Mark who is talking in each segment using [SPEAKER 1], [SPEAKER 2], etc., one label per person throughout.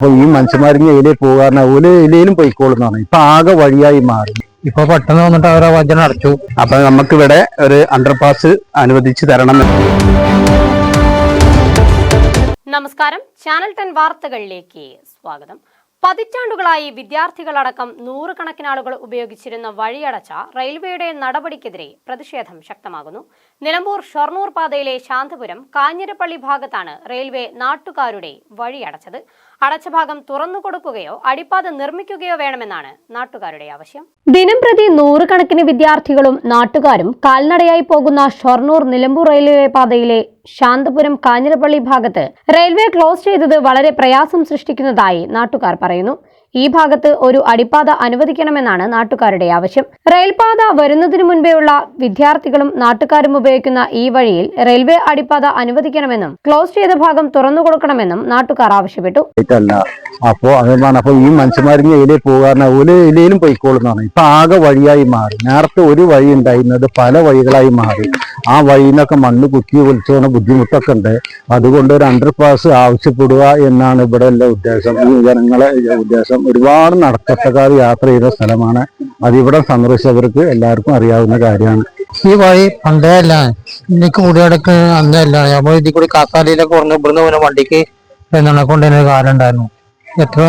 [SPEAKER 1] അപ്പൊ ഈ മനുഷ്യന്മാരിങ്ങനെ ഇതിലേ പോകാറുണ്ട് ഓൽ ഇതിലേലും പോയിക്കോളുന്നാണ് ഇപ്പൊ ആകെ വഴിയായി മാറി.
[SPEAKER 2] ഇപ്പൊ പെട്ടെന്ന് വന്നിട്ട് അവരെ വചനം അടച്ചു.
[SPEAKER 3] അപ്പൊ നമുക്കിവിടെ ഒരു അണ്ടർപാസ് അനുവദിച്ചു തരണം.
[SPEAKER 4] നമസ്കാരം. ചാനൽ ടെൻ വാർത്തകളിലേക്ക് സ്വാഗതം. പതിറ്റാണ്ടുകളായി വിദ്യാർത്ഥികളടക്കം നൂറുകണക്കിന് ആളുകൾ ഉപയോഗിച്ചിരുന്ന വഴിയടച്ച റെയിൽവേയുടെ നടപടിക്കെതിരെ പ്രതിഷേധം ശക്തമാകുന്നു. നിലമ്പൂർ ഷൊർണൂർ പാതയിലെ ശാന്തപുരം കാഞ്ഞിരപ്പള്ളി ഭാഗത്താണ് റെയിൽവേ നാട്ടുകാരുടെ വഴിയടച്ചത്. അടച്ച ഭാഗം തുറന്നു കൊടുക്കുകയോ അടിപ്പാത നിർമ്മിക്കുകയോ വേണമെന്നാണ് നാട്ടുകാരുടെ ആവശ്യം. ദിനം പ്രതി നൂറുകണക്കിന് വിദ്യാർത്ഥികളും നാട്ടുകാരും കാൽനടയായി പോകുന്ന ഷൊർണൂർ നിലമ്പൂർ റെയിൽവേ പാതയിലെ ശാന്തപുരം കാഞ്ഞിരപ്പള്ളി ഭാഗത്ത് റെയിൽവേ ക്ലോസ് ചെയ്തത് വളരെ പ്രയാസം സൃഷ്ടിക്കുന്നതായി നാട്ടുകാർ പറയുന്നു. ഈ ഭാഗത്ത് ഒരു അടിപ്പാത അനുവദിക്കണമെന്നാണ് നാട്ടുകാരുടെ ആവശ്യം. റെയിൽപാത വരുന്നതിനു മുൻപേയുള്ള വിദ്യാർത്ഥികളും നാട്ടുകാരും ഉപയോഗിക്കുന്ന ഈ വഴിയിൽ റെയിൽവേ അടിപ്പാത അനുവദിക്കണമെന്നും ക്ലോസ് ചെയ്ത ഭാഗം തുറന്നു കൊടുക്കണമെന്നും നാട്ടുകാർ ആവശ്യപ്പെട്ടു.
[SPEAKER 1] അപ്പോ അതാണ് അപ്പൊ ഈ മനുഷ്യന്മാരിങ്ങനെ ഇതിലേ പോകാറുണ്ട് ഒരു ഇലയിലും പൊയ്ക്കോളുന്നതാണ് ഇപ്പൊ ആകെ വഴിയായി മാറി. നേരത്തെ ഒരു വഴി ഉണ്ടായിരുന്നത് പല വഴികളായി മാറി. ആ വഴിയിൽ നിന്നൊക്കെ മണ്ണ് കുത്തി ഒലിച്ചുകൊണ്ട് ബുദ്ധിമുട്ടൊക്കെ ഉണ്ട്. അതുകൊണ്ട് ഒരു അണ്ടർ പാസ് ആവശ്യപ്പെടുക എന്നാണ് ഇവിടെ എല്ലാ ഉദ്ദേശം. ഈ ജനങ്ങളെ ഉദ്ദേശം. ഒരുപാട് നടക്കത്തക്കാർ യാത്ര ചെയ്ത സ്ഥലമാണ്. അതിവിടെ സന്ദർശിച്ചവർക്ക് എല്ലാവർക്കും അറിയാവുന്ന കാര്യമാണ്.
[SPEAKER 2] ഈ വഴി പണ്ടേ അല്ല. എനിക്ക് മുടിയടക്ക് അന്നേ അല്ല. നമ്മൾ ഇതിൽ കൂടി കാസാലിയിലൊക്കെ പറഞ്ഞ് ഇവിടുന്ന് പോലെ വണ്ടിക്ക് ഒരു കാലം ഉണ്ടായിരുന്നു. എത്ര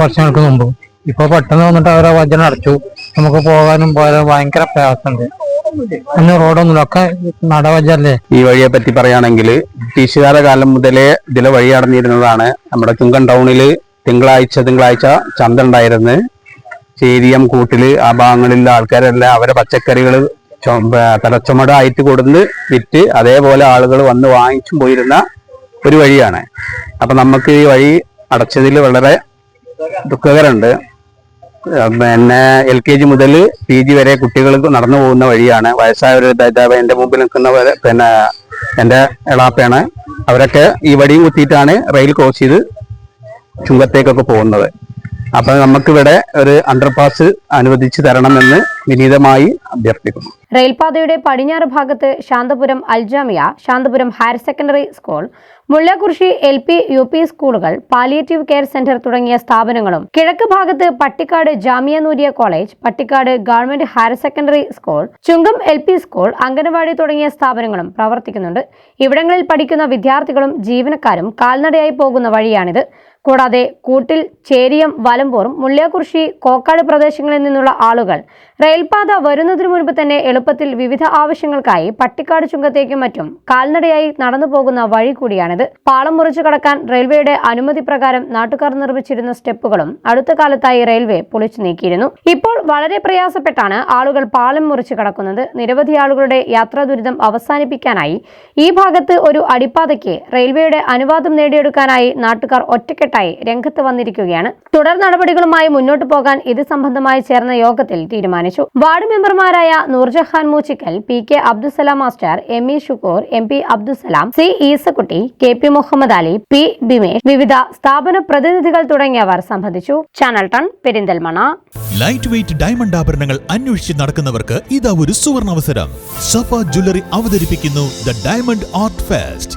[SPEAKER 2] വർഷങ്ങൾക്ക് മുമ്പ്. ഇപ്പൊ പെട്ടെന്ന് വന്നിട്ട് അവരെ വജ്രം അടച്ചു. നമുക്ക് പോകാനും പോയാലും ഭയങ്കര പ്രയാസമുണ്ട്. അന്ന് റോഡൊന്നും ഒക്കെ നടവജല്ലേ
[SPEAKER 3] ഈ വഴിയെ പറ്റി പറയുകയാണെങ്കിൽ ബ്രിട്ടീഷുകാരുടെ കാലം മുതലേ ഇതിലെ വഴി അടഞ്ഞിരുന്നതാണ്. നമ്മുടെ ചുങ്കൻ ടൗണിൽ തിങ്കളാഴ്ച തിങ്കളാഴ്ച ചന്ത ഉണ്ടായിരുന്നു. ചേരിയം കൂട്ടിൽ ആ ഭാഗങ്ങളിലുള്ള ആൾക്കാരെല്ലാം അവരെ പച്ചക്കറികൾ തലച്ചുമടായിട്ട് കൊടുന്ന് വിറ്റ് അതേപോലെ ആളുകൾ വന്ന് വാങ്ങിച്ചും പോയിരുന്ന ഒരു വഴിയാണ്. അപ്പൊ നമുക്ക് ഈ വഴി അടച്ചതിൽ വളരെ ദുഃഖകരമുണ്ട്. പിന്നെ എൽ കെ ജി മുതൽ പി ജി വരെ കുട്ടികൾ നടന്നു പോകുന്ന വഴിയാണ്. വയസ്സായവർ എന്റെ മുമ്പിൽ നിൽക്കുന്ന പിന്നെ എന്റെ എളാപ്പയാണ്. അവരൊക്കെ ഈ വടിയും കുത്തിയിട്ടാണ് റെയിൽ ക്രോസ് ചെയ്ത് ചുങ്കത്തേക്കൊക്കെ പോകുന്നത്. അപ്പൊ നമുക്കിവിടെ ഒരു അണ്ടർപാസ് അനുവദിച്ചു തരണമെന്ന് വിനീതമായി അഭ്യർത്ഥിക്കുന്നു.
[SPEAKER 4] റെയിൽപാതയുടെ പടിഞ്ഞാറ് ഭാഗത്ത് Santhapuram Aljamia Santhapuram higher secondary school Mullakkurissi L P U P സ്കൂളുകൾ പാലിയേറ്റീവ് കെയർ സെന്റർ തുടങ്ങിയ സ്ഥാപനങ്ങളും കിഴക്ക് ഭാഗത്ത് Pattikkad Jamia Nooriya college Pattikkad government higher secondary school Chungam L P school anganwadi തുടങ്ങിയ സ്ഥാപനങ്ങളും പ്രവർത്തിക്കുന്നുണ്ട്. ഇവിടങ്ങളിൽ പഠിക്കുന്ന വിദ്യാർത്ഥികളും ജീവനക്കാരും കാൽനടയായി പോകുന്ന വഴിയാണിത്. കൂടാതെ കൂട്ടിൽ ചേരിയം വലമ്പൂറും മുള്ളിയാകുറിശി കോക്കാട് പ്രദേശങ്ങളിൽ നിന്നുള്ള ആളുകൾ. റെയിൽപാത വരുന്നതിനു മുൻപ് തന്നെ എളുപ്പത്തിൽ വിവിധ ആവശ്യങ്ങൾക്കായി പട്ടിക്കാട് ചുങ്കത്തേക്കും മറ്റും കാൽനടയായി നടന്നു പോകുന്ന വഴി കൂടിയാണിത്. പാളം മുറിച്ചു കടക്കാൻ റെയിൽവേയുടെ അനുമതി പ്രകാരം നാട്ടുകാർ നിർമ്മിച്ചിരുന്ന സ്റ്റെപ്പുകളും അടുത്ത കാലത്തായി റെയിൽവേ പൊളിച്ചു നീക്കിയിരുന്നു. ഇപ്പോൾ വളരെ പ്രയാസപ്പെട്ടാണ് ആളുകൾ പാലം മുറിച്ചു കടക്കുന്നത്. നിരവധി ആളുകളുടെ യാത്രാ ദുരിതം അവസാനിപ്പിക്കാനായി ഈ ഭാഗത്ത് ഒരു അടിപ്പാതയ്ക്ക് റെയിൽവേയുടെ അനുവാദം നേടിയെടുക്കാനായി നാട്ടുകാർ ഒറ്റക്കെട്ടായി രംഗത്ത് വന്നിരിക്കുകയാണ്. തുടർ നടപടികളുമായി മുന്നോട്ടു പോകാൻ ഇത് സംബന്ധമായി ചേർന്ന യോഗത്തിൽ തീരുമാനിച്ചു. വാർഡ് മെമ്പർമാരായ Noorjahan Moochikkal P K Abdussalam master M E Shukkur M P Abdussalam C Esakkutty K P Muhammad Ali P Bimesh വിവിധ സ്ഥാപന പ്രതിനിധികൾ തുടങ്ങിയവർ സംബന്ധിച്ചു. ചാനൽ ടൺ പെരിന്തൽമണ
[SPEAKER 5] ലൈറ്റ് വെയിറ്റ് ഡയമണ്ട് ആഭരണങ്ങൾ അന്വേഷിച്ച് നടക്കുന്നവർക്ക് ഇതാ ഒരു സുവർണ അവസരം. സഫ ജ്വല്ലറി അവതരിപ്പിക്കുന്നു the diamond art fest